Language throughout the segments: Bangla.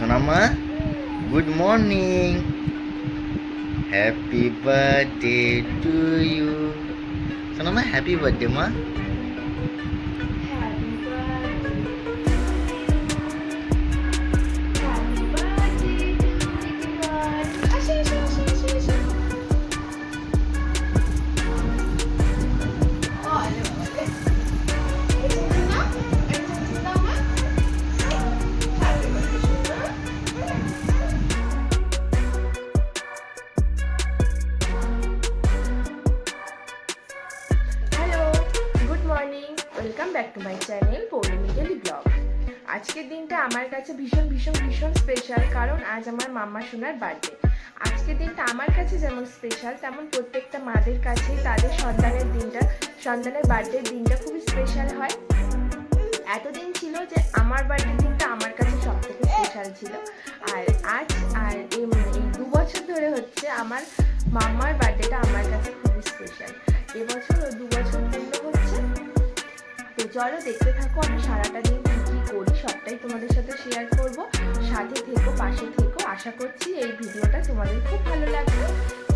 সোনামা good morning happy birthday to you সোনামা হ্যাপি বার্থডে মা আমার কাছে ভীষণ ভীষণ ভীষণ স্পেশাল কারণ আজ আমার মাম্মা সোনার বার্থডে আজকের দিনটা আমার কাছে যেমন স্পেশাল তেমন প্রত্যেকটা মাদের কাছেই তাদের সন্তানের দিনটা, সন্তানের বার্থডের দিনটা খুবই স্পেশাল হয়। এতদিন ছিল যে আমার বার্থডে দিনটা আমার কাছে সব থেকে স্পেশাল ছিল। আর আজ, আর এই দু বছর ধরে হচ্ছে আমার মাম্মার বার্থডেটা আমার কাছে খুবই স্পেশাল এবছর ও দু বছর পূর্ণ হচ্ছে। তো চলো দেখতে থাকো, আমি সারাটা দিন করি সবটাই তোমাদের সাথে শেয়ার করব। সাথে থেকো, পাশে থেকো। আশা করছি এই ভিডিওটা তোমাদের খুব ভালো লাগবে।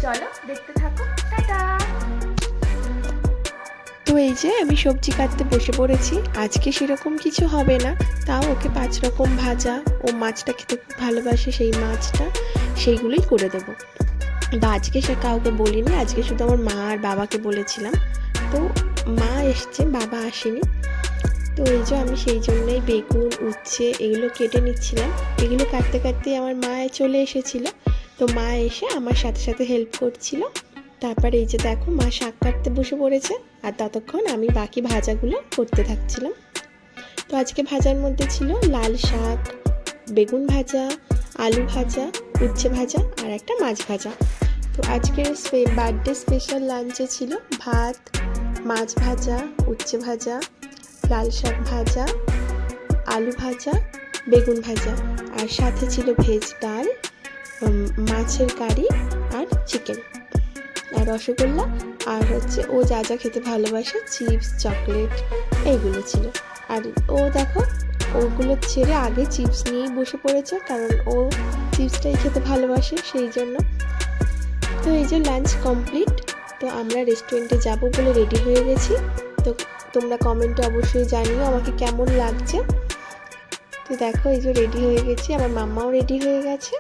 চলো, দেখতে থাকো। টাটা! তো এই যে আমি সবজি কাটতে বসে পড়েছি। আজকে সেরকম কিছু হবে না। তাও ওকে পাঁচ রকম ভাজা ও মাছটা খেতে খুব ভালোবাসে সেই মাছটা। সেইগুলোই করে দেবো। বা আজকে সে কাউকে বলিনি, আজকে শুধু আমার মা আর বাবাকে বলেছিলাম। তো মা এসছে, বাবা আসেনি। তো এই যে আমি সেই জন্যই বেগুন, উচ্ছে এগুলো কেটে নিচ্ছিলাম। এগুলো কাটতে কাটতে আমার মা চলে এসেছিল। তো মা এসে আমার সাথে সাথে হেল্প করছিল। তারপর এই যে দেখো মা শাক কাটতে বসে পড়েছে। আর ততক্ষণ আমি বাকি ভাজাগুলো করতে থাকছিলাম। তো আজকে ভাজার মধ্যে ছিল লাল শাক, বেগুন ভাজা, আলু ভাজা, উচ্ছে ভাজা আর একটা মাছ ভাজা। তো আজকের বার্থডে স্পেশাল লাঞ্চে ছিল ভাত, মাছ ভাজা, উচ্ছে ভাজা লাল শাক ভাজা, আলু ভাজা, বেগুন ভাজা। আর সাথে ছিল ভেজ ডাল মাছের কারি আর চিকেন। আর রসগোল্লা আর হচ্ছে ও যা যা খেতে ভালোবাসে, চিপস, চকলেট, এইগুলো ছিল। আর ও দেখো, ওগুলো ছেড়ে আগে চিপস নিয়েই বসে পড়েছে, কারণ ও চিপসটাই খেতে ভালোবাসে, সেই জন্য। তো এই যে লাঞ্চ কমপ্লিট, তো আমরা রেস্টুরেন্টে যাব বলে রেডি হয়ে গেছি। তো তোমরা কমেন্টে অবশ্যই জানিও আমাকে কেমন লাগছে। তো দেখো, এই যে রেডি হয়ে গেছি। আমার মাম্মাও রেডি হয়ে গেছে।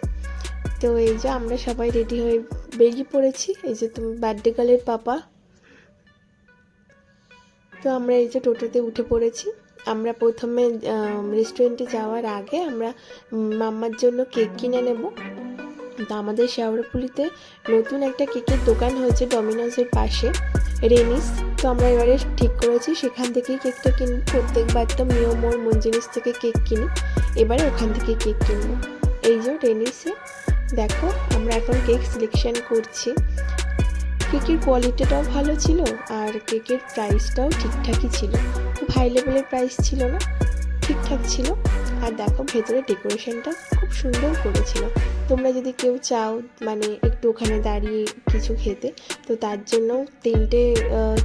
তো এই যে আমরা সবাই রেডি হয়ে বেরিয়ে পড়েছি। এই যে তুমি বার্থডে গার্লের পাপা। তো আমরা এই যে টোটোতে উঠে পড়েছি। আমরা প্রথমে রেস্টুরেন্টে যাওয়ার আগে আমরা মাম্মার জন্য কেক কিনে নেব। তো আমাদের শেওড়াপুলিতে নতুন একটা কেকের দোকান হয়েছে ডমিনোজের পাশে, রেনিস। তো আমরা এবারে ঠিক করেছি, সেখান থেকেই কেকটা কিনি প্রত্যেকবার তো মিও মোর মঞ্জিনিস থেকে কেক কিনি, এবারে ওখান থেকে কেক কিনবো। এই যে রেনিসে, দেখো, আমরা এখন কেক সিলেকশন করছি। কেকের কোয়ালিটিটাও ভালো ছিল আর কেকের প্রাইসটাও ঠিকঠাকই ছিল। খুব হাই লেভেলের প্রাইস ছিল না, ঠিকঠাক ছিল। আর দেখো, ভেতরে ডেকোরেশনটা খুব সুন্দর করেছিল। তোমরা যদি কেউ চাও মানে একটু ওখানে দাঁড়িয়ে কিছু খেতে, তো তার জন্য তিনটে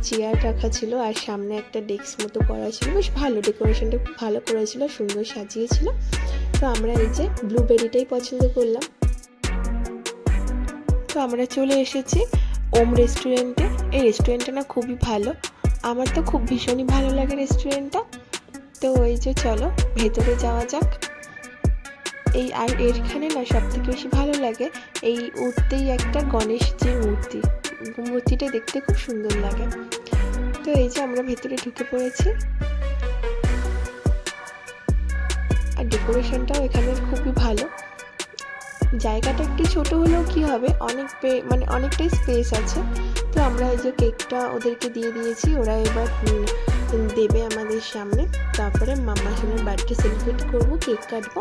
চেয়ার রাখা ছিল আর সামনে একটা ডেস্ক মতো করা ছিল। বেশ ভালো, ডেকোরেশনটা খুব ভালো করেছিল, সুন্দর সাজিয়েছিল। তো আমরা এই যে ব্লুবেরিটাই পছন্দ করলাম। তো আমরা চলে এসেছি ওম রেস্টুরেন্টে। এই রেস্টুরেন্টটা না খুবই ভালো। আমার তো খুব ভীষণই ভালো লাগে রেস্টুরেন্টটা। তো ওই যে চলো, ভেতরে যাওয়া যাক। এই আর এখানে না সব থেকে বেশি ভালো লাগে, এই উঠতেই একটা গণেশজির মূর্তি, মূর্তিটা দেখতে খুব সুন্দর লাগে। তো এই যে আমরা ভেতরে ঢুকে পড়েছি। আর ডেকোরেশনটাও এখানে খুবই ভালো। জায়গাটা একটু ছোট হলেও কি হবে, অনেক মানে অনেকটাই স্পেস আছে। তো আমরা এই যে কেকটা ওদেরকে দিয়ে দিয়েছি, ওরা এবার দেবে আমাদের সামনে। তারপরে মাম্মা সোনার বার্থডে সেলিব্রেট করব, কেক কাটবো।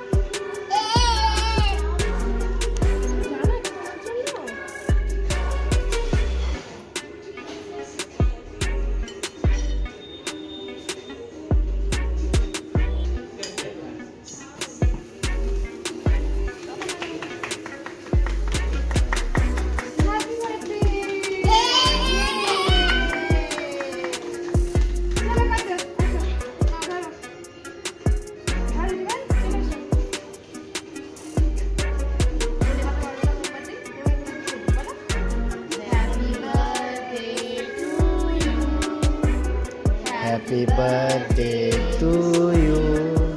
Happy birthday to you.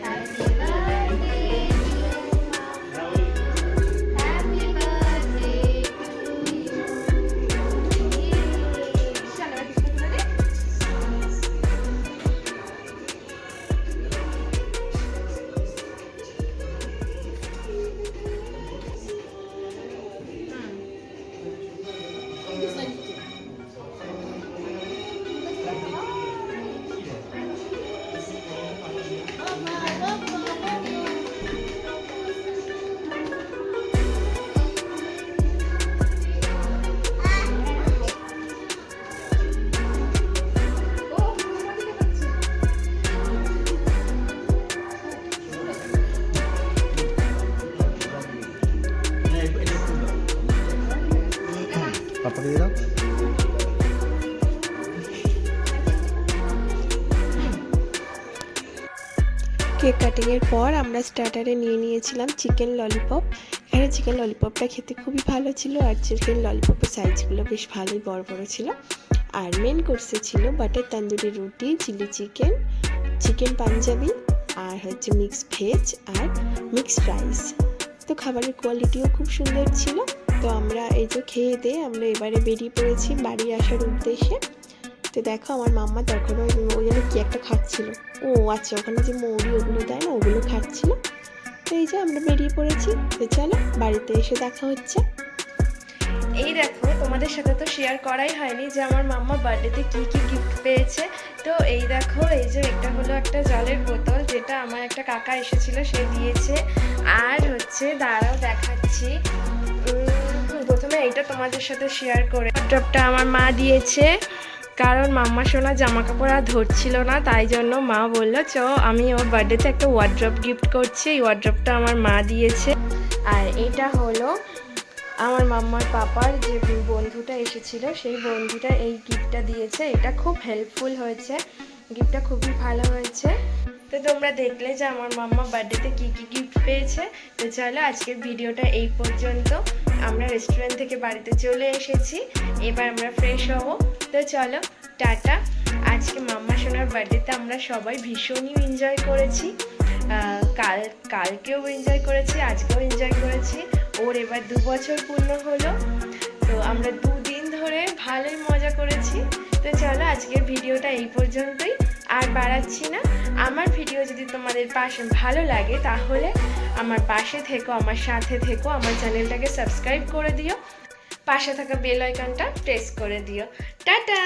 Happy you. Cake কাটিংয়ের পর আমরা স্টার্টারে নিয়ে নিয়েছিলাম চিকেন ললিপপ। এখানে চিকেন ললিপপটা খেতে খুবই ভালো ছিল আর চিকেন ললিপপের সাইজগুলো বেশ ভালোই বড় বড় ছিল। আর মেন কোর্সে ছিল butter tandoori roti chilli chicken chicken Punjabi আর হচ্ছে মিক্স ভেজ আর মিক্স রাইস তো খাবারের কোয়ালিটিও খুব সুন্দর ছিল। তো আমরা এই যে খেয়ে দিয়ে আমরা এবারে বেরিয়ে পড়েছি বাড়ি আসার উদ্দেশ্যে। তো দেখো আমার মাম্মা তখন ওই জন্য কি একটা খাচ্ছিল। ও আচ্ছা ওখানে যে মৌরি, ওগুলো দেয় না? ওগুলো খাচ্ছিল। তো এই যে আমরা বেরিয়ে পড়েছি। তো চলো, বাড়িতে এসে দেখা হচ্ছে। এই দেখো, তোমাদের সাথে তো শেয়ার করাই হয়নি যে আমার মাম্মা বার্থডেতে কি কি গিফট পেয়েছে। তো এই দেখো, এই যে এটা হলো একটা জলের বোতল, যেটা আমার একটা কাকা এসেছিল, সে দিয়েছে। আর হচ্ছে, দাঁড়াও, দেখাচ্ছি। প্রথমে এইটা তোমাদের সাথে শেয়ার করে। ওয়ার্ড্রপটা আমার মা দিয়েছে। কারণ মাম্মা সোনা জামা কাপড় আর ধরছিল না, তাই জন্য মা বলল, চ, আমি ওর বার্থডেতে একটা ওয়ার্ড্রপ গিফট করছি, এই ওয়ার্ড্রপটা আমার মা দিয়েছে। আর এটা হলো আমার মাম্মার পাপার যে বন্ধুটা এসেছিল, সেই বন্ধুটা এই গিফটটা দিয়েছে। এটা খুব হেল্পফুল হয়েছে গিফটটা খুবই ভালো হয়েছে। তো তোমরা দেখলে যে আমার মাম্মা বার্থডেতে কী কী গিফট পেয়েছে। তো চলো আজকের ভিডিওটা এই পর্যন্ত। আমরা রেস্টুরেন্ট থেকে বাড়িতে চলে এসেছি। এবার আমরা ফ্রেশ হব। তো চলো, টাটা। আজকে মাম্মা সোনার বার্থডেতে আমরা সবাই ভীষণই এনজয় করেছি। কাল, কালকেও এনজয় করেছি, আজকেও এনজয় করেছি। ওর এবার দু বছর পূর্ণ হলো। তো আমরা দুদিন ধরে ভালোই মজা করেছি। তো চলো, আজকের ভিডিওটা এই পর্যন্তই। আর বাড়াচ্ছি না। আমার ভিডিও যদি তোমাদের পাশে ভালো লাগে, তাহলে আমার পাশে থেকো, আমার সাথে থেকো, আমার চ্যানেলটাকে সাবস্ক্রাইব করে দিও। পাশে থাকা বেল আইকনটা প্রেস করে দিও। টাটা!